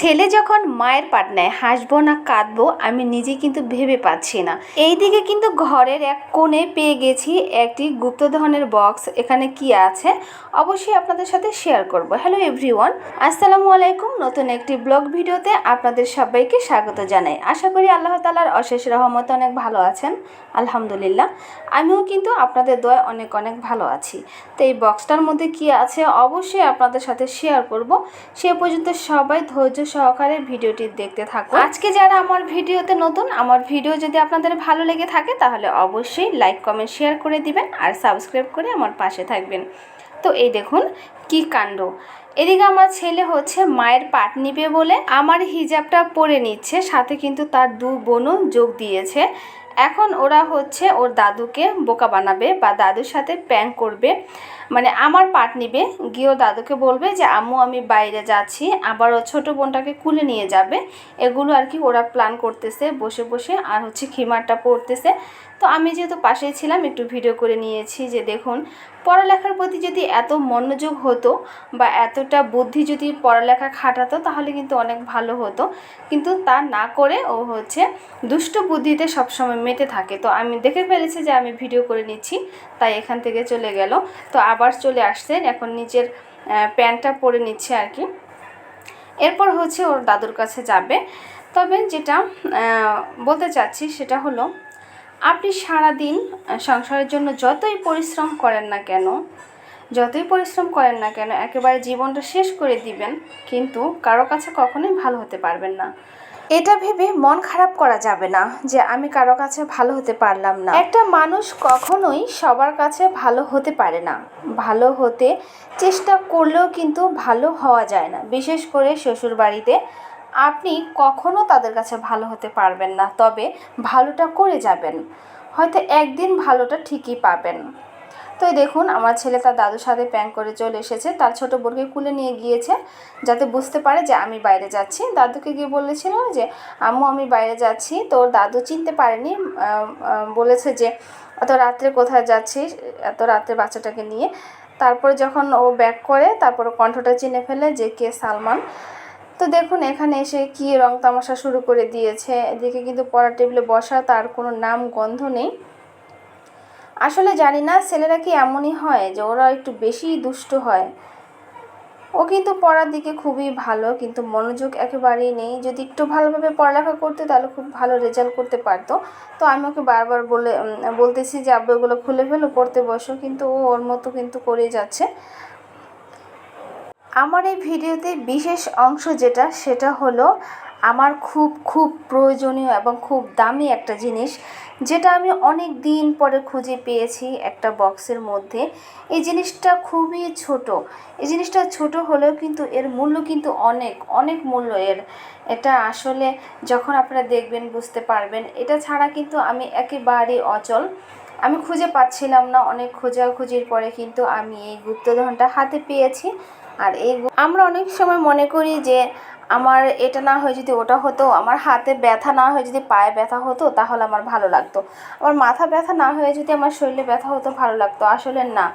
ছেলে যখন মায়ের পাট নেয়, হাসবো না, কাঁদবো, আমি নিজে কিন্তু ভেবে পাচ্ছি না। এইদিকে কিন্তু ঘরের এক কোণে পেয়ে গেছি একটি গুপ্তধনের বক্স এখানে কি আছে? অবশ্যই আপনাদের সাথে শেয়ার করব। হ্যালো এভরিওয়ান আসসালামু আলাইকুম। নতুন একটি ব্লগ ভিডিওতে আপনাদের সবাইকে স্বাগত জানাই। আশা করি আল্লাহ তালার অশেষ রহমত অনেক ভালো আছেন। আলহামদুলিল্লাহ, আমিও কিন্তু আপনাদের দয় অনেক অনেক ভালো আছি। তো এই বক্সটার মধ্যে কি আছে? অবশ্যই আপনাদের সাথে শেয়ার করব। সে পর্যন্ত সবাই ধৈর্য সহকারে ভিডিওটি দেখতে থাকুন। আজকে যারা আমার ভিডিওতে নতুন, আমার ভিডিও যদি আপনাদের ভালো লেগে থাকে, তাহলে অবশ্যই লাইক, কমেন্ট, শেয়ার করে দিবেন আর সাবস্ক্রাইব করে আমার পাশে থাকবেন। তো এই দেখুন কি কাণ্ড। এদিকে আমার ছেলে হচ্ছে মায়ের পাট নিবে বলে আমার হিজাবটা পরে নিচ্ছে, সাথে কিন্তু তার দু বোনও যোগ দিয়েছে। এখন ওরা হচ্ছে ওর দাদুকে বোকা বানাবে বা দাদুর সাথে প্যাং করবে। মানে আমার পাট নিবে। গিয়েও দাদুকে বলবে যে, আম্মু, আমি বাইরে যাচ্ছি। আবার ও ছোটো বোনটাকে কুলে নিয়ে যাবে। এগুলো আর কি ওরা প্ল্যান করতেছে বসে বসে। আর হচ্ছে খিমারটা পড়তেছে। তো আমি যেহেতু পাশে ছিলাম, একটু ভিডিও করে নিয়েছি যে, দেখুন পড়ালেখার প্রতি যদি এত মনোযোগ হতো বা এতটা বুদ্ধি যদি পড়ালেখা খাটাতো, তাহলে কিন্তু অনেক ভালো হতো। কিন্তু তা না করে ও হচ্ছে দুষ্ট বুদ্ধিতে সবসময় মেতে থাকে। তো আমি দেখে ফেলেছি যে আমি ভিডিও করে নিচ্ছি, তাই এখান থেকে চলে গেল। তো আবার চলে আসছে এখন নিজের প্যান্টটা পরে নিচ্ছে আর কি। এরপর হচ্ছে ওর দাদুর কাছে যাবে। তবে যেটা বলতে চাচ্ছি সেটা হলো আপনি সারাদিন সংসারের জন্য যতই পরিশ্রম করেন না কেন, যতই পরিশ্রম করেন না কেন, একেবারে জীবনটা শেষ করে দিবেন, কিন্তু কারও কাছে কখনোই ভালো হতে পারবেন না। এটা ভেবে মন খারাপ করা যাবে না যে আমি কারও কাছে ভালো হতে পারলাম না। একটা মানুষ কখনোই সবার কাছে ভালো হতে পারে না। ভালো হতে চেষ্টা করলেও কিন্তু ভালো হওয়া যায় না। বিশেষ করে শ্বশুর বাড়িতে আপনি কখনো তাদের কাছে ভালো হতে পারবেন না, তবে ভালোটা করে যাবেন। হয়তো একদিন ভালোটা ঠিকই পাবেন। তো দেখুন, আমার ছেলে তার দাদুর সাথে প্যাং করে চলে এসেছে। তার ছোট বোনকে কুলে নিয়ে গিয়েছে, যাতে বুঝতে পারে যে আমি বাইরে যাচ্ছি। দাদুকে গিয়ে বলেছিল যে, আম্মু, আমি বাইরে যাচ্ছি। তোর দাদু চিনতে পারেনি। বলেছে যে, এত রাত্রে কোথায় যাচ্ছিস? এত রাত্রে বাচ্চাটাকে নিয়ে। তারপরে যখন ও ব্যাক করে, তারপর কণ্ঠটা চিনে ফেলে যে, কে সালমান? তো দেখুন, এখানে এসে কি রং তামাশা শুরু করে দিয়েছে। এদিকে কিন্তু পড়ার টেবিলে বসা, তার কোনো নাম গন্ধ নেই। আসলে জানি না, ছেলেরা কি এমনই হয় যে ওরা একটু বেশি দুষ্ট হয়। ও কিন্তু পড়ার দিকে খুবই ভালো, কিন্তু মনোযোগ একেবারেই নেই। যদি একটু ভালোভাবে পড়ালেখা করতে, তাহলে খুব ভালো রেজাল্ট করতে পারতো। তো আমি ওকে বারবার বলে বলতেছি যে, আব্বু, এগুলো খুলে ফেলো, পড়তে বসো। কিন্তু ও ওর মতো কিন্তু করেই যাচ্ছে। আমার এই ভিডিওতে বিশেষ অংশ যেটা, সেটা হলো আমার খুব খুব প্রয়োজনীয় এবং খুব দামি একটা জিনিস, যেটা আমি অনেক দিন পরে খুঁজে পেয়েছি একটা বক্সের মধ্যে। এই জিনিসটা খুবই ছোট। এই জিনিসটা ছোট হলেও কিন্তু এর মূল্য কিন্তু অনেক অনেক মূল্য এর। এটা আসলে যখন আপনারা দেখবেন, বুঝতে পারবেন, এটা ছাড়া কিন্তু আমি একেবারেই অচল। আমি খুঁজে পাচ্ছিলাম না, অনেক খোঁজাখুঁজির পরে কিন্তু আমি এই গুপ্তধনটা হাতে পেয়েছি। আর এই আমরা অনেক সময় মনে করি যে আমার এটা না হয়ে যদি ওটা হতো, আমার হাতে ব্যথা না হয়ে যদি পায়ে ব্যথা হতো, তাহলে আমার ভালো লাগতো। আমার মাথা ব্যথা না হয়ে যদি আমার শরীরে ব্যথা হতো, ভালো লাগতো। আসলে না,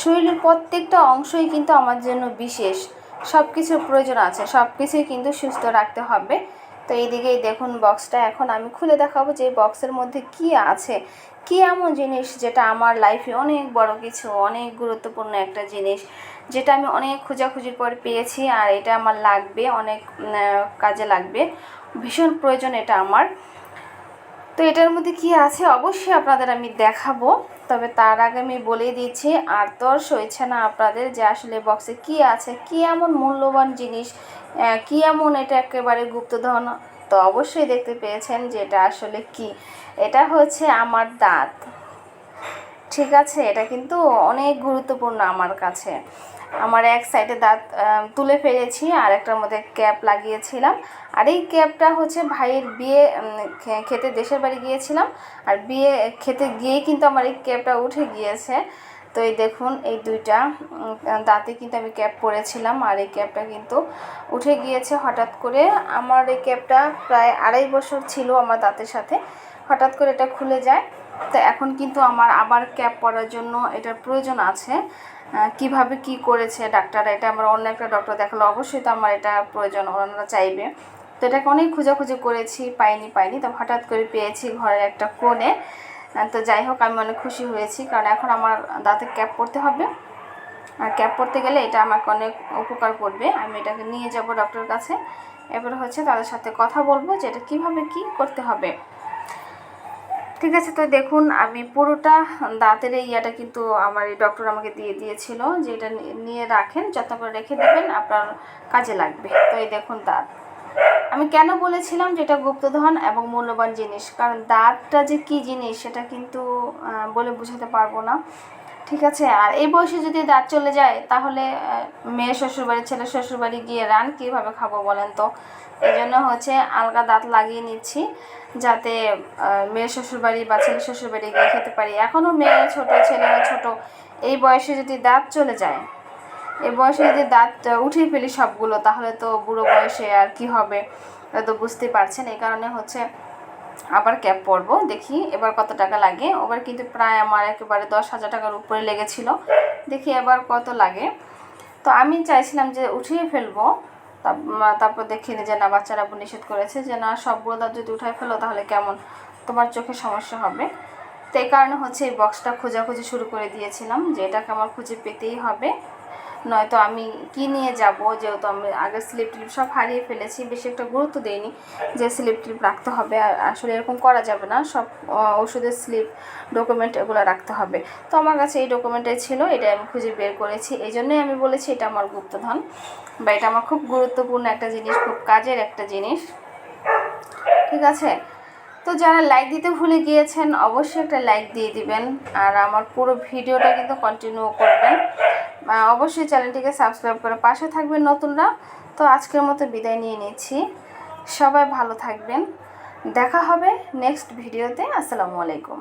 শরীরের প্রত্যেকটা অংশই কিন্তু আমার জন্য বিশেষ। সব কিছুর প্রয়োজন আছে সব কিছুই কিন্তু সুস্থ রাখতে হবে। তো এইদিকেই দেখুন বক্সটা এখন আমি খুলে দেখাবো যে বক্সের মধ্যে কি আছে। কি এমন জিনিস যেটা আমার লাইফে অনেক বড় কিছু, অনেক গুরুত্বপূর্ণ একটা জিনিস, যেটা আমি অনেক খোঁজাখুঁজির পর পেয়েছি আর এটা আমার লাগবে, অনেক কাজে লাগবে। ভীষণ প্রয়োজন এটা আমার। তো এটার মধ্যে কি আছে? অবশ্যই আপনাদের আমি দেখাবো। তবে তার আগে আমি বলেই দিচ্ছি আর তোর সইছে না আপনাদের যে আসলে বক্সে কি আছে, কি এমন মূল্যবান জিনিস কি এমন এটা একেবারে গুপ্তধন, তো অবশ্যই দেখতে পেয়েছেন যে এটা আসলে কি। এটা হচ্ছে আমার দাঁত। ঠিক আছে? এটা কিন্তু অনেক গুরুত্বপূর্ণ আমার কাছে। আমার এক সাইডে দাঁত তুলে ফেলেছি আর একটার মধ্যে ক্যাপ লাগিয়েছিলাম। আর এই ক্যাপটা হচ্ছে ভাইয়ের বিয়ে খেতে দেশের বাড়ি গিয়েছিলাম। আর বিয়ে খেতে গিয়েই কিন্তু আমার এই ক্যাপটা উঠে গিয়েছে। তো এই দেখুন, এই দুইটা দাঁতে কিন্তু আমি ক্যাপ পরেছিলাম আর এই ক্যাপটা কিন্তু উঠে গিয়েছে হঠাৎ করে। আমার এই ক্যাপটা প্রায় আড়াই বছর ছিল আমার দাঁতের সাথে। হঠাৎ করে এটা খুলে যায়। তো এখন কিন্তু আমার আবার ক্যাপ পরার জন্য এটার প্রয়োজন আছে। কীভাবে কি করেছে ডাক্তার এটা আমার অন্য একটা ডক্টর দেখাল। অবশ্যই তো আমার এটা প্রয়োজন, ওনারা চাইবে। তো এটাকে অনেক খোঁজাখুঁজি করেছি, পাইনি পাইনি। তো হঠাৎ করে পেয়েছি ঘরের একটা কোণে। তো যাই হোক, আমি অনেক খুশি হয়েছি। কারণ এখন আমার দাঁতে ক্যাপ পরতে হবে। আর ক্যাপ পরতে গেলে এটা আমাকে অনেক উপকার করবে। আমি এটাকে নিয়ে যাব ডক্টরের কাছে। এবার হচ্ছে তাদের সাথে কথা বলব যে এটা কীভাবে কী করতে হবে। ঠিক আছে, তো দেখুন, আমি পুরোটা দাঁতের এই ইয়াটা কিন্তু আমার এই ডক্টর আমাকে দিয়ে দিয়েছিল যে এটা নিয়ে রাখেন, যত্ন করে রেখে দেবেন, আপনার কাজে লাগবে। তো এই দেখুন দাঁত। আমি কেন বলেছিলাম যে এটা গুপ্তধন এবং মূল্যবান জিনিস? কারণ দাঁতটা যে কি জিনিস সেটা কিন্তু বলে বোঝাতে পারব না। ঠিক আছে, আর এই বয়সে যদি দাঁত চলে যায়, তাহলে মেয়ে শ্বশুরবাড়ি ছেলে শ্বশুরবাড়ি গিয়ে রান কীভাবে খাব বলেন তো? এই জন্য হচ্ছে আলগা দাঁত লাগিয়ে নিচ্ছি, যাতে মেয়ে শ্বশুরবাড়ি বা ছেলে শ্বশুরবাড়ি গিয়ে খেতে পারি। এখনও মেয়ে, ছোট ছেলেরা ছোট, এই বয়সে যদি দাঁত চলে যায়, এই বয়সে যদি দাঁত উঠিয়ে ফেলি সবগুলো, তাহলে তো বুড়ো বয়সে আর কি হবে? তো বুঝতেই পারছেন, এই কারণে হচ্ছে আবার ক্যাব পরবো, দেখি এবার কত টাকা লাগে। ওবার কিন্তু প্রায় আমার একেবারে দশ হাজার টাকার উপরে লেগেছিল। দেখি এবার কত লাগে। তো আমি চাইছিলাম যে উঠিয়ে ফেলব। তারপর দেখি যে না, বাচ্চারা নিষেধ করেছে যে না সবগুলো দাঁত যদি উঠায় ফেলো তাহলে কেমন? তোমার চোখে সমস্যা হবে। তো এই কারণে হচ্ছে এই বক্সটা খোঁজাখুঁজি শুরু করে দিয়েছিলাম যে এটাকে আমার খুঁজে পেতেই হবে। নয়তো আমি কি নিয়ে যাব? যেহেতু আমি আগে স্লিপ টিপ সব হারিয়ে ফেলেছি, বেশি একটা গুরুত্ব দেইনি যে স্লিপ টিপ রাখতে হবে। আসলে এরকম করা যাবে না, সব ওষুধের স্লিপ ডকুমেন্ট এগুলো রাখতে হবে। তো আমার কাছে এই ডকুমেন্টটাই ছিল এটা আমি খুঁজে বের করেছি। এই জন্যই আমি বলেছি এটা আমার গুপ্তধন বা এটা আমার খুব গুরুত্বপূর্ণ একটা জিনিস, খুব কাজের একটা জিনিস। ঠিক আছে? তো যারা লাইক দিতে ভুলে গিয়েছেন, অবশ্যই একটা লাইক দিয়ে দিবেন। আর আমার পুরো ভিডিওটা কিন্তু কন্টিনিউ করবেন। অবশ্যই চ্যানেলটিকে সাবস্ক্রাইব করে পাশে থাকবেন নতুনরা। তো আজকের মতো বিদায় নিয়ে নিচ্ছি। সবাই ভালো থাকবেন। দেখা হবে নেক্সট ভিডিওতে। আসসালামু আলাইকুম।